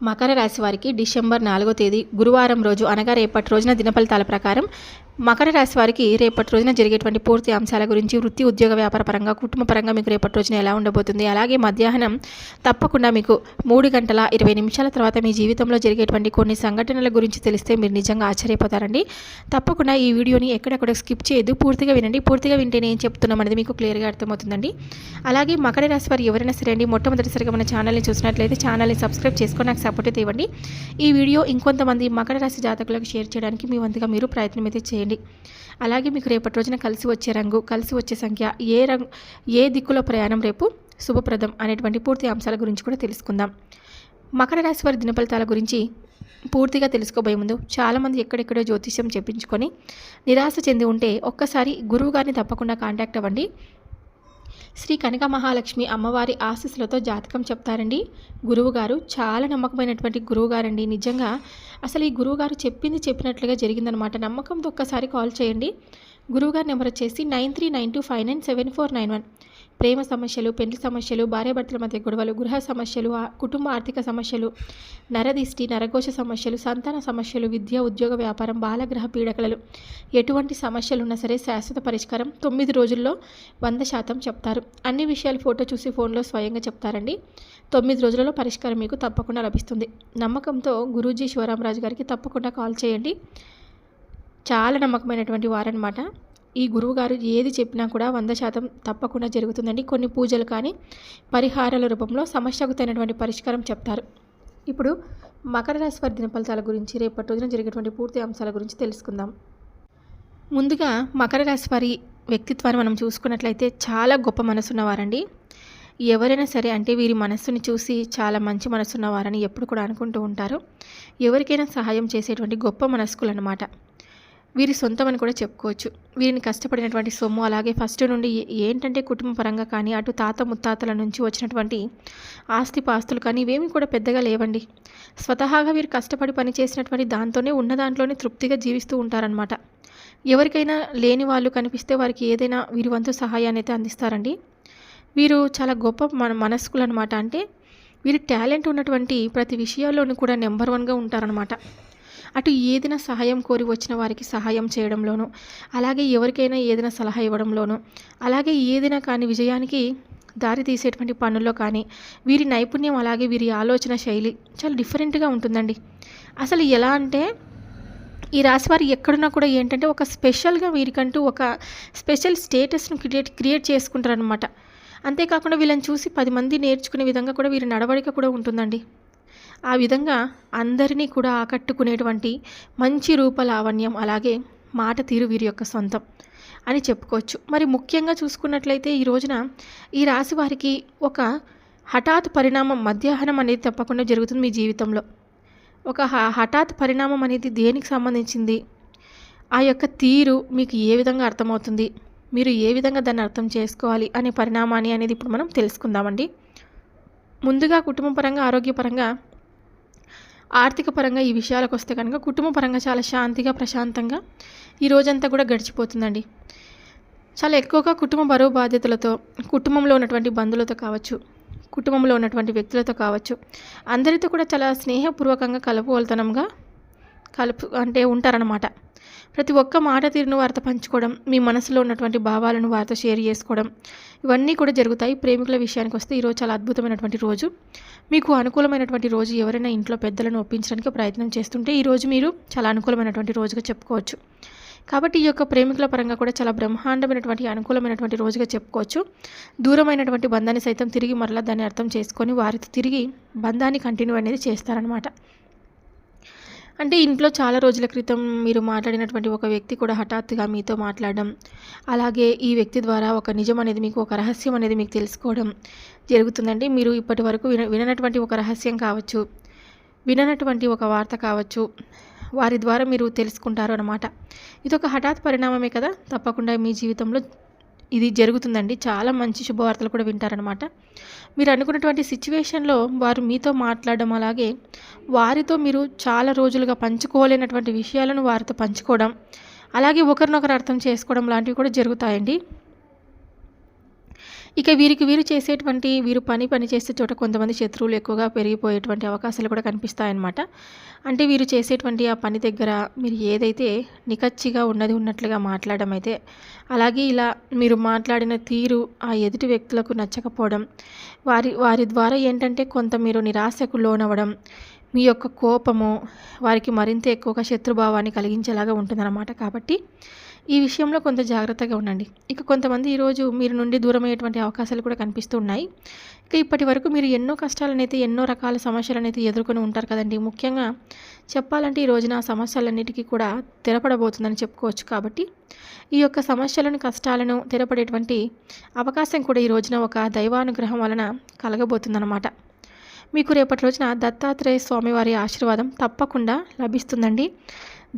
మకర రాశి వారికి డిసెంబర్ నాలుగో తేదీ గురువారం రోజు అనగా రేపటి రోజున దినఫలితాల ప్రకారం మకర రాశి వారికి రేపటి రోజున జరిగేటువంటి పూర్తి అంశాల గురించి వృత్తి ఉద్యోగ వ్యాపార పరంగా కుటుంబ పరంగా మీకు రేపటి రోజున ఎలా ఉండబోతుంది? అలాగే మధ్యాహ్నం తప్పకుండా మీకు మూడు గంటల ఇరవై నిమిషాల తర్వాత మీ జీవితంలో జరిగేటువంటి కొన్ని సంఘటనల గురించి తెలిస్తే మీరు నిజంగా ఆశ్చర్యపోతారండి. తప్పకుండా ఈ వీడియోని ఎక్కడెక్కడ స్కిప్ చేయదు. పూర్తిగా వినండి. పూర్తిగా వింటేనే ఏం చెప్తున్నాం అనేది మీకు క్లియర్గా అర్థమవుతుందండి. అలాగే మకర రాశి వారు ఎవరైనా సరే అండి మొట్టమొదటిసారిగా మన ఛానల్ని చూసినట్లయితే ఛానల్ని సబ్స్క్రైబ్ చేసుకొని నాకు సపోర్ట్ అయితే ఇవ్వండి. ఈ వీడియో ఇంకొంతమంది మకర రాశి జాతకులకు షేర్ చేయడానికి మీ వంతుగా మీరు ప్రయత్నం అయితే చేయండి. అలాగే మీకు రేపటి రోజున కలిసి వచ్చే రంగు కలిసి వచ్చే సంఖ్య ఏ రంగు ఏ దిక్కులో ప్రయాణం రేపు శుభప్రదం అనేటువంటి పూర్తి అంశాల గురించి కూడా తెలుసుకుందాం. మకర రాశి వారి దినఫలితాల గురించి పూర్తిగా తెలుసుకోబోయే ముందు చాలామంది ఎక్కడెక్కడో జ్యోతిష్యం చెప్పించుకొని నిరాశ చెంది ఉంటే ఒక్కసారి గురువు గారిని తప్పకుండా కాంటాక్ట్ అవ్వండి. శ్రీ కనక మహాలక్ష్మి అమ్మవారి ఆశీస్సులతో జాతకం చెప్తారండి. గురువుగారు చాలా నమ్మకమైనటువంటి గురువుగారండి. నిజంగా అసలు ఈ గురువుగారు చెప్పింది చెప్పినట్లుగా జరిగిందనమాట. నమ్మకంతో ఒక్కసారి కాల్ చేయండి. గురువుగారి నెంబర్ వచ్చేసి nine three nine two five nine seven four nine one. ప్రేమ సమస్యలు పెండ్లి సమస్యలు భార్యాభర్తల మధ్య గొడవలు గృహ సమస్యలు కుటుంబ ఆర్థిక సమస్యలు నరదిష్టి నరకోశ సమస్యలు సంతాన సమస్యలు విద్య ఉద్యోగ వ్యాపారం బాలగ్రహ పీడకలలు. ఎటువంటి సమస్యలు ఉన్నా సరే శాశ్వత పరిష్కారం తొమ్మిది రోజుల్లో వంద శాతం చెప్తారు. అన్ని విషయాలు ఫోటో చూసి ఫోన్లో స్వయంగా చెప్తారండి. తొమ్మిది రోజులలో పరిష్కారం మీకు తప్పకుండా లభిస్తుంది. నమ్మకంతో గురూజీ శివరామరాజు గారికి తప్పకుండా కాల్ చేయండి. చాలా నమ్మకమైనటువంటి వారనమాట ఈ గురువుగారు ఏది చెప్పినా కూడా వంద శాతం తప్పకుండా జరుగుతుందండి. కొన్ని పూజలు కానీ పరిహారాల రూపంలో సమస్యకు తగినటువంటి పరిష్కారం చెప్తారు. ఇప్పుడు మకర రాశి వారి గురించి రేపటి రోజున జరిగేటువంటి పూర్తి అంశాల గురించి తెలుసుకుందాం. ముందుగా మకర రాశి వారి వ్యక్తిత్వాన్ని మనం చూసుకున్నట్లయితే చాలా గొప్ప మనసున్నవారండి ఎవరైనా సరే అంటే వీరి మనస్సుని చూసి చాలా మంచి మనసున్నవారని ఎప్పుడు కూడా అనుకుంటూ ఉంటారు. ఎవరికైనా సహాయం చేసేటువంటి గొప్ప మనస్కులు అన్నమాట వీరి సొంతం అని కూడా చెప్పుకోవచ్చు. వీరిని కష్టపడినటువంటి సొమ్ము అలాగే ఫస్ట్ నుండి ఏంటంటే కుటుంబ పరంగా కానీ అటు తాత ముత్తాతల నుంచి వచ్చినటువంటి ఆస్తి పాస్తులు కానీ ఇవేమి కూడా పెద్దగా లేవండి. స్వతహాగా వీరు కష్టపడి పని చేసినటువంటి దాంతోనే ఉన్న దాంట్లోనే తృప్తిగా జీవిస్తూ ఉంటారనమాట ఎవరికైనా లేని వాళ్ళు కనిపిస్తే వారికి ఏదైనా వీరి వంతు సహాయాన్ని అయితే అందిస్తారండి. వీరు చాలా గొప్ప మన మనస్కులు అనమాట అంటే వీరి టాలెంట్ ఉన్నటువంటి ప్రతి విషయాల్లోనూ కూడా నెంబర్ వన్గా ఉంటారనమాట అటు ఏదైనా సహాయం కోరి వచ్చిన వారికి సహాయం చేయడంలోనూ అలాగే ఎవరికైనా ఏదైనా సలహా ఇవ్వడంలోనూ అలాగే ఏదైనా కానీ విజయానికి దారి తీసేటువంటి పనుల్లో కానీ వీరి నైపుణ్యం అలాగే వీరి ఆలోచన శైలి చాలా డిఫరెంట్గా ఉంటుందండి. అసలు ఎలా అంటే ఈ రాశి వారు ఎక్కడున్నా కూడా ఏంటంటే ఒక స్పెషల్గా వీరికంటూ ఒక స్పెషల్ స్టేటస్ను క్రియేట్ క్రియేట్ చేసుకుంటారనమాట అంతేకాకుండా వీళ్ళని చూసి పది మంది నేర్చుకునే విధంగా కూడా వీరి నడవడిక కూడా ఉంటుందండి. ఆ విధంగా అందరినీ కూడా ఆకట్టుకునేటువంటి మంచి రూపలావణ్యం అలాగే మాట తీరు వీరి యొక్క సొంతం అని చెప్పుకోవచ్చు. మరి ముఖ్యంగా చూసుకున్నట్లయితే ఈ రోజున ఈ రాశి వారికి ఒక హఠాత్ పరిణామం మధ్యాహ్నం అనేది తప్పకుండా జరుగుతుంది మీ జీవితంలో. ఒక హఠాత్ పరిణామం అనేది దేనికి సంబంధించింది? ఆ యొక్క తీరు మీకు ఏ విధంగా అర్థమవుతుంది? మీరు ఏ విధంగా దాన్ని అర్థం చేసుకోవాలి అనే పరిణామాన్ని అనేది ఇప్పుడు మనం తెలుసుకుందామండి. ముందుగా కుటుంబ పరంగా ఆరోగ్యపరంగా ఆర్థిక పరంగా ఈ విషయాలకు వస్తే కనుక కుటుంబ పరంగా చాలా శాంతిగా ప్రశాంతంగా ఈ రోజంతా కూడా గడిచిపోతుందండి. చాలా ఎక్కువగా కుటుంబ బరువు బాధ్యతలతో కుటుంబంలో ఉన్నటువంటి బంధువులతో కావచ్చు కుటుంబంలో ఉన్నటువంటి వ్యక్తులతో కావచ్చు అందరితో కూడా చాలా స్నేహపూర్వకంగా కలుపువలతనంగా కలుపు అంటే ఉంటారనమాట ప్రతి ఒక్క మాట తీరును వారితో పంచుకోవడం మీ మనసులో ఉన్నటువంటి భావాలను వారితో షేర్ చేసుకోవడం ఇవన్నీ కూడా జరుగుతాయి ప్రేమికుల విషయానికి వస్తే ఈరోజు చాలా అద్భుతమైనటువంటి రోజు. మీకు అనుకూలమైనటువంటి రోజు ఎవరైనా ఇంట్లో పెద్దలను ఒప్పించడానికి ప్రయత్నం చేస్తుంటే ఈరోజు మీరు చాలా అనుకూలమైనటువంటి రోజుగా చెప్పుకోవచ్చు. కాబట్టి ఈ యొక్క ప్రేమికుల పరంగా కూడా చాలా బ్రహ్మాండమైనటువంటి అనుకూలమైనటువంటి రోజుగా చెప్పుకోవచ్చు. దూరమైనటువంటి బంధాన్ని సైతం తిరిగి మరలా దాన్ని అర్థం చేసుకొని వారితో తిరిగి బంధాన్ని కంటిన్యూ అనేది చేస్తారనమాట అంటే ఇంట్లో చాలా రోజుల క్రితం మీరు మాట్లాడినటువంటి ఒక వ్యక్తి కూడా హఠాత్తుగా మీతో మాట్లాడడం అలాగే ఈ వ్యక్తి ద్వారా ఒక నిజం అనేది మీకు ఒక రహస్యం అనేది మీకు తెలుసుకోవడం జరుగుతుందండి. మీరు ఇప్పటి వరకు విన విననటువంటి ఒక రహస్యం కావచ్చు విననటువంటి ఒక వార్త కావచ్చు వారి ద్వారా మీరు తెలుసుకుంటారు అనమాట ఇదొక హఠాత్ పరిణామమే కదా? తప్పకుండా మీ జీవితంలో ఇది జరుగుతుందండి. చాలా మంచి శుభవార్తలు కూడా వింటారనమాట మీరు అనుకున్నటువంటి సిచ్యువేషన్లో వారు మీతో మాట్లాడడం అలాగే వారితో మీరు చాలా రోజులుగా పంచుకోలేనటువంటి విషయాలను వారితో పంచుకోవడం అలాగే ఒకరినొకరు అర్థం చేసుకోవడం లాంటివి కూడా జరుగుతాయండి. ఇక వీరికి వీరు చేసేటువంటి వీరు పని పని చేసే చోట కొంతమంది శత్రువులు ఎక్కువగా పెరిగిపోయేటువంటి అవకాశాలు కూడా కనిపిస్తాయన్నమాట. అంటే వీరు చేసేటువంటి ఆ పని దగ్గర మీరు ఏదైతే నికచ్చిగా ఉన్నది ఉన్నట్లుగా మాట్లాడడం అయితే అలాగే ఇలా మీరు మాట్లాడిన తీరు ఆ ఎదుటి వ్యక్తులకు నచ్చకపోవడం వారి వారి ద్వారా ఏంటంటే కొంత మీరు నిరాశకు లోనవ్వడం మీ యొక్క కోపము వారికి మరింత ఎక్కువగా శత్రుభావాన్ని కలిగించేలాగా ఉంటుందన్నమాట. కాబట్టి ఈ విషయంలో కొంత జాగ్రత్తగా ఉండండి. ఇక కొంతమంది ఈరోజు మీరు నుండి దూరమయ్యేటువంటి అవకాశాలు కూడా కనిపిస్తూ ఉన్నాయి. ఇక ఇప్పటి వరకు మీరు ఎన్నో కష్టాలనైతే ఎన్నో రకాల సమస్యలనైతే ఎదుర్కొని ఉంటారు కదండి. ముఖ్యంగా చెప్పాలంటే ఈ రోజున ఆ సమస్యలన్నిటికీ కూడా తెరపడబోతుందని చెప్పుకోవచ్చు కాబట్టి ఈ యొక్క సమస్యలను కష్టాలను తెరపడేటువంటి అవకాశం కూడా ఈ రోజున ఒక దైవానుగ్రహం వలన కలగబోతుందన్నమాట. మీకు రేపటి రోజున దత్తాత్రేయ స్వామివారి ఆశీర్వాదం తప్పకుండా లభిస్తుందండి.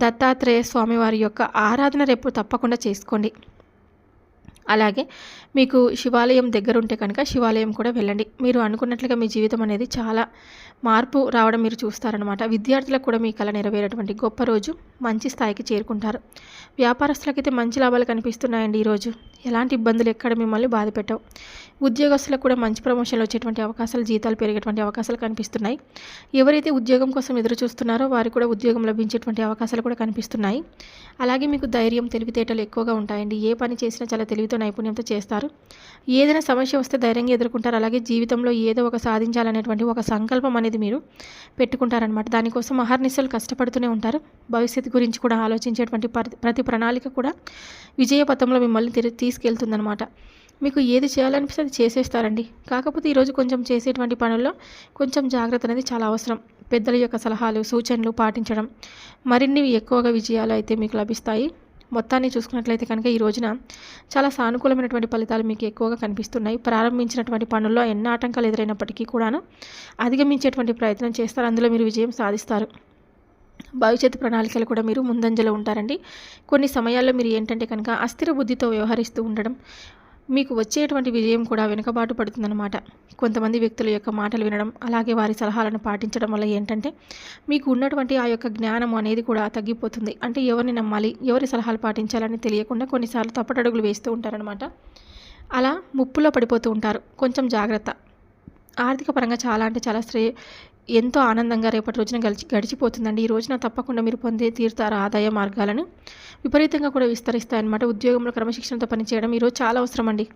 దత్తాత్రేయ స్వామివారి యొక్క ఆరాధన రేపు తప్పకుండా చేసుకోండి. అలాగే మీకు శివాలయం దగ్గర ఉంటే కనుక శివాలయం కూడా వెళ్ళండి. మీరు అనుకున్నట్లుగా మీ జీవితం అనేది చాలా మార్పు రావడం మీరు చూస్తారనమాట విద్యార్థులకు కూడా మీ కళ నెరవేరేటువంటి గొప్ప రోజు మంచి స్థాయికి చేరుకుంటారు. వ్యాపారస్తులకైతే మంచి లాభాలు కనిపిస్తున్నాయండి ఈరోజు. ఎలాంటి ఇబ్బందులు ఎక్కడ మిమ్మల్ని బాధ పెట్టవు. ఉద్యోగస్తులకు కూడా మంచి ప్రమోషన్లు వచ్చేటువంటి అవకాశాలు జీతాలు పెరిగేటువంటి అవకాశాలు కనిపిస్తున్నాయి. ఎవరైతే ఉద్యోగం కోసం ఎదురు చూస్తున్నారో వారికి కూడా ఉద్యోగం లభించేటువంటి అవకాశాలు కూడా కనిపిస్తున్నాయి. అలాగే మీకు ధైర్యం తెలివితేటలు ఎక్కువగా ఉంటాయండి. ఏ పని చేసినా చాలా తెలివితో నైపుణ్యంతో చేస్తారు. ఏదైనా సమస్య వస్తే ధైర్యంగా ఎదుర్కొంటారు. అలాగే జీవితంలో ఏదో ఒక సాధించాలనేటువంటి ఒక సంకల్పం అనేది మీరు పెట్టుకుంటారనమాట దానికోసం అహర్నిశలు కష్టపడుతూనే ఉంటారు. భవిష్యత్తు గురించి కూడా ఆలోచించేటువంటి ప్రతి ప్రణాళిక కూడా విజయపథంలో మిమ్మల్ని తిరిగి తీసుకెళ్తుందనమాట మీకు ఏది చేయాలనిపిస్తే అది చేసేస్తారండి. కాకపోతే ఈరోజు కొంచెం చేసేటువంటి పనుల్లో కొంచెం జాగ్రత్త అనేది చాలా అవసరం. పెద్దల యొక్క సలహాలు సూచనలు పాటించడం. మరిన్ని ఎక్కువగా విజయాలు అయితే మీకు లభిస్తాయి. మొత్తాన్ని చూసుకున్నట్లయితే కనుక ఈ రోజున చాలా సానుకూలమైనటువంటి ఫలితాలు మీకు ఎక్కువగా కనిపిస్తున్నాయి. ప్రారంభించినటువంటి పనుల్లో ఎన్ని ఆటంకాలు ఎదురైనప్పటికీ కూడాను అధిగమించేటువంటి ప్రయత్నం చేస్తారు. అందులో మీరు విజయం సాధిస్తారు. భవిష్యత్తు ప్రణాళికలు కూడా మీరు ముందంజలో ఉంటారండి. కొన్ని సమయాల్లో మీరు ఏంటంటే కనుక అస్థిర బుద్ధితో వ్యవహరిస్తూ ఉండడం మీకు వచ్చేటువంటి విజయం కూడా వెనుకబాటు పడుతుందన్నమాట. కొంతమంది వ్యక్తుల యొక్క మాటలు వినడం అలాగే వారి సలహాలను పాటించడం వల్ల ఏంటంటే మీకు ఉన్నటువంటి ఆ యొక్క జ్ఞానం అనేది కూడా తగ్గిపోతుంది. అంటే ఎవరిని నమ్మాలి ఎవరి సలహాలు పాటించాలని తెలియకుండా కొన్నిసార్లు తప్పటడుగులు వేస్తూ ఉంటారనమాట అలా ముప్పులో పడిపోతూ ఉంటారు. కొంచెం జాగ్రత్త. ఆర్థిక పరంగా చాలా అంటే చాలా శ్రే ఎంతో ఆనందంగా రేపటి రోజున గడిచి గడిచిపోతుందండి. ఈ రోజున తప్పకుండా మీరు పొందే తీరుతారు ఆదాయ మార్గాలను విపరీతంగా కూడా విస్తరిస్తాయన్నమాట. ఉద్యోగంలో క్రమశిక్షణతో పనిచేయడం ఈరోజు చాలా అవసరం అండి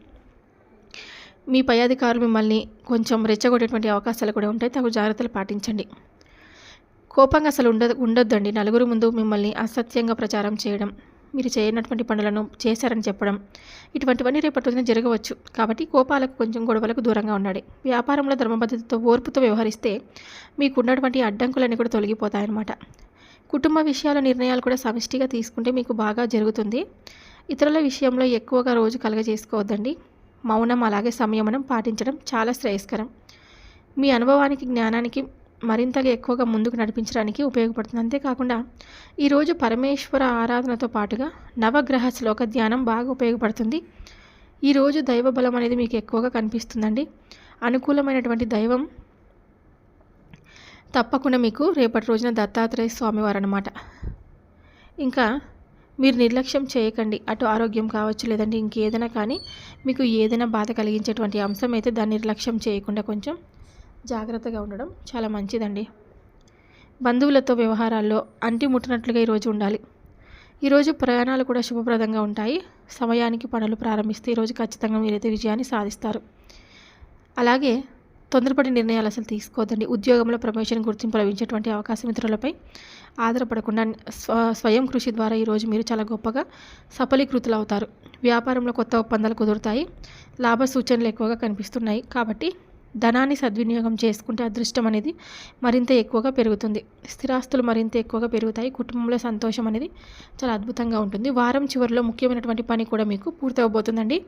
మీ పై అధికారులు మిమ్మల్ని కొంచెం రెచ్చగొట్టేటువంటి అవకాశాలు కూడా ఉంటాయి. తగు జాగ్రత్తలు పాటించండి. కోపంగా అసలు ఉండ ఉండొద్దండి. నలుగురు ముందు మిమ్మల్ని అసత్యంగా ప్రచారం చేయడం. మీరు చేయనటువంటి పనులను చేశారని చెప్పడం. ఇటువంటివన్నీ రేపటి రోజున జరగవచ్చు. కాబట్టి కోపాలకు కొంచెం గొడవలకు దూరంగా ఉండాలి వ్యాపారంలో ధర్మబద్ధతతో ఓర్పుతో వ్యవహరిస్తే మీకు ఉన్నటువంటి అడ్డంకులన్నీ కూడా తొలగిపోతాయన్నమాట. కుటుంబ విషయాల నిర్ణయాలు కూడా సమిష్టిగా తీసుకుంటే మీకు బాగా జరుగుతుంది. ఇతరుల విషయంలో ఎక్కువగా రోజు కలగజేసుకోవద్దండి. మౌనం అలాగే సంయమనం పాటించడం చాలా శ్రేయస్కరం. మీ అనుభవానికి జ్ఞానానికి మరింతగా ఎక్కువగా ముందుకు నడిపించడానికి ఉపయోగపడుతుంది. అంతేకాకుండా ఈరోజు పరమేశ్వర ఆరాధనతో పాటుగా నవగ్రహ శ్లోక ధ్యానం బాగా ఉపయోగపడుతుంది. ఈరోజు దైవ బలం అనేది మీకు ఎక్కువగా కనిపిస్తుందండి. అనుకూలమైనటువంటి దైవం తప్పకుండా మీకు రేపటి రోజున దత్తాత్రేయ స్వామివారు అనమాట ఇంకా మీరు నిర్లక్ష్యం చేయకండి. అటు ఆరోగ్యం కావచ్చు లేదంటే ఇంకేదైనా కానీ మీకు ఏదైనా బాధ కలిగించేటువంటి అంశం అయితే దాన్ని నిర్లక్ష్యం చేయకుండా కొంచెం జాగ్రత్తగా ఉండడం చాలా మంచిదండి. బంధువులతో వ్యవహారాల్లో అంటి ముట్టినట్లుగా ఈరోజు ఉండాలి. ఈరోజు ప్రయాణాలు కూడా శుభప్రదంగా ఉంటాయి. సమయానికి పనులు ప్రారంభిస్తే ఈరోజు ఖచ్చితంగా మీరైతే విజయాన్ని సాధిస్తారు. అలాగే తొందరపడి నిర్ణయాలు అసలు తీసుకోవద్దండి. ఉద్యోగంలో ప్రమోషన్ గుర్తింపు లభించేటువంటి అవకాశం ఇతరులపై ఆధారపడకుండా స్వ స్వయం కృషి ద్వారా ఈరోజు మీరు చాలా గొప్పగా సఫలీకృతులు అవుతారు వ్యాపారంలో కొత్త ఒప్పందాలు కుదురుతాయి. లాభ సూచనలు ఎక్కువగా కనిపిస్తున్నాయి. కాబట్టి ధనాన్ని సద్వినియోగం చేసుకుంటే అదృష్టం అనేది మరింత ఎక్కువగా పెరుగుతుంది. స్థిరాస్తులు మరింత ఎక్కువగా పెరుగుతాయి. కుటుంబంలో సంతోషం అనేది చాలా అద్భుతంగా ఉంటుంది. వారం చివరిలో ముఖ్యమైనటువంటి పని కూడా మీకు పూర్తవబోతుందండి.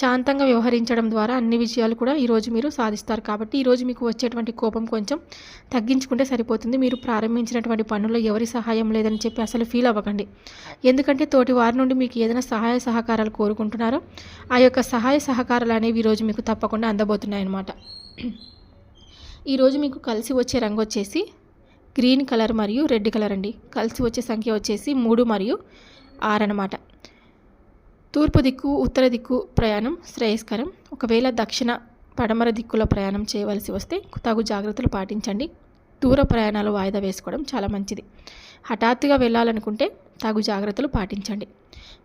శాంతంగా వ్యవహరించడం ద్వారా అన్ని విషయాలు కూడా ఈరోజు మీరు సాధిస్తారు. కాబట్టి ఈరోజు మీకు వచ్చేటువంటి కోపం కొంచెం తగ్గించుకుంటే సరిపోతుంది. మీరు ప్రారంభించినటువంటి పనుల్లో ఎవరి సహాయం లేదని చెప్పి అసలు ఫీల్ అవ్వకండి. ఎందుకంటే తోటి వారి నుండి మీకు ఏదైనా సహాయ సహకారాలు కోరుకుంటున్నారో ఆ యొక్క సహాయ సహకారాలు అనేవి ఈరోజు మీకు తప్పకుండా అందబోతున్నాయి అన్నమాట ఈరోజు మీకు కలిసి వచ్చే రంగు వచ్చేసి గ్రీన్ కలర్ మరియు రెడ్ కలర్ అండి. కలిసి వచ్చే సంఖ్య వచ్చేసి మూడు మరియు ఆరు అనమాట తూర్పు దిక్కు ఉత్తర దిక్కు ప్రయాణం శ్రేయస్కరం. ఒకవేళ దక్షిణ పడమర దిక్కులో ప్రయాణం చేయవలసి వస్తే తగు జాగ్రత్తలు పాటించండి. దూర ప్రయాణాలు వాయిదా వేసుకోవడం చాలా మంచిది. హఠాత్తుగా వెళ్ళాలనుకుంటే తగు జాగ్రత్తలు పాటించండి.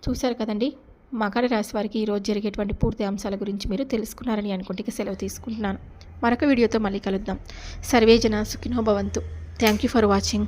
చూశారు కదండి? మకర రాశి వారికి ఈరోజు జరిగేటువంటి పూర్తి అంశాల గురించి మీరు తెలుసుకున్నారని అనుకుంటే సెలవు తీసుకుంటున్నాను. మరొక వీడియోతో మళ్ళీ కలుద్దాం. సర్వేజన సుఖినో భవంతు. Thank you for watching